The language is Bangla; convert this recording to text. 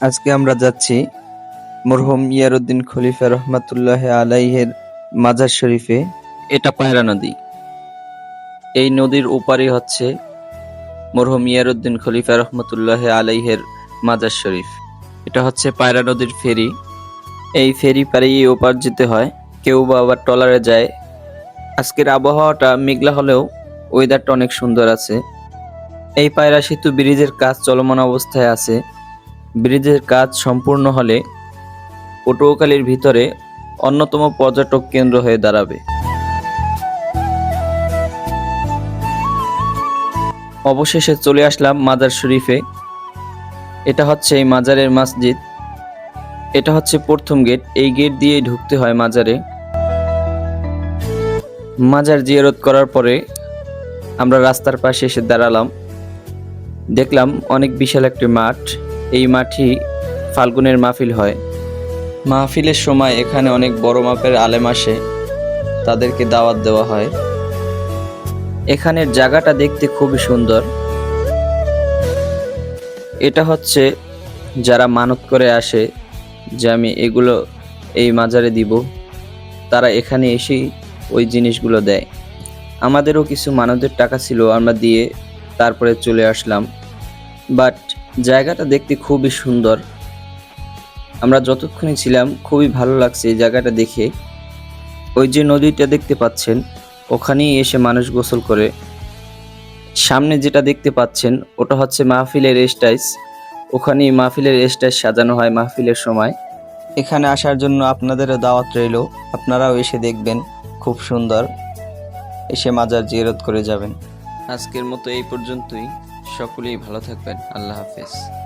আজকে আমরা যাচ্ছি মরহুম ইয়ারউদ্দিন খলিফা রহমাতুল্লাহ আলাইহের মাজার শরীফে। এটা পায়রা নদী। এই নদীর ওপারে হচ্ছে মরহুম ইয়ারউদ্দিন খলিফা রহমতুল্লাহ আলাইহের মাজার শরীফ। এটা হচ্ছে পায়রা নদীর ফেরি। এই ফেরি পাড়িয়ে ওপার যেতে হয়। কেউ বা আবার ট্রলারে যায়। আজকের আবহাওয়াটা মেঘলা হলেও ওয়েদারটা অনেক সুন্দর আছে। এই পায়রা সেতু ব্রিজের কাজ চলমান অবস্থায় আছে। ব্রিজের কাজ সম্পূর্ণ হলে পটুয়াখালীর ভিতরে অন্যতম পর্যটক কেন্দ্র হয়ে দাঁড়াবে। অবশেষে চলে আসলাম মাজার শরীফে। এটা হচ্ছে এই মাজারের মসজিদ। এটা হচ্ছে প্রথম গেট। এই গেট দিয়ে ঢুকতে হয় মাজারে। মাজার জিয়ারত করার পরে আমরা রাস্তার পাশে এসে দাঁড়ালাম। দেখলাম অনেক বিশাল একটি মাঠ। এই মাঠই ফাল্গুনের মাহফিল হয়। মাহফিলের সময় এখানে অনেক বড় মাপের আলেম আসে, তাদেরকে দাওয়াত দেওয়া হয়। এখানের জায়গাটা দেখতে খুবই সুন্দর। এটা হচ্ছে যারা মানত করে আসে যে আমি এগুলো এই মাজারে দিব, তারা এখানে এসেই ওই জিনিসগুলো দেয়। আমাদেরও কিছু মানতের টাকা ছিল, আমরা দিয়ে তারপরে চলে আসলাম। বাট জায়গাটা দেখতে খুবই সুন্দর। আমরা যতক্ষণে ছিলাম, খুবই ভালো লাগছে এই জায়গাটা দেখে। ওই যে নদীটা দেখতে পাচ্ছেন, ওখানেই এসে মানুষ গোসল করে। সামনে যেটা দেখতে পাচ্ছেন, ওটা হচ্ছে মাহফিলের স্টাইস ওখানেই মাহফিলের স্টাইস সাজানো হয় মাহফিলের সময়। এখানে আসার জন্য আপনাদেরও দাওয়াত রইল। আপনারাও এসে দেখবেন, খুব সুন্দর। এসে মাজার জিয়ারত করে যাবেন। আজকের মতো এই পর্যন্তই। সকলেই ভালো থাকবেন। আল্লাহ হাফেজ।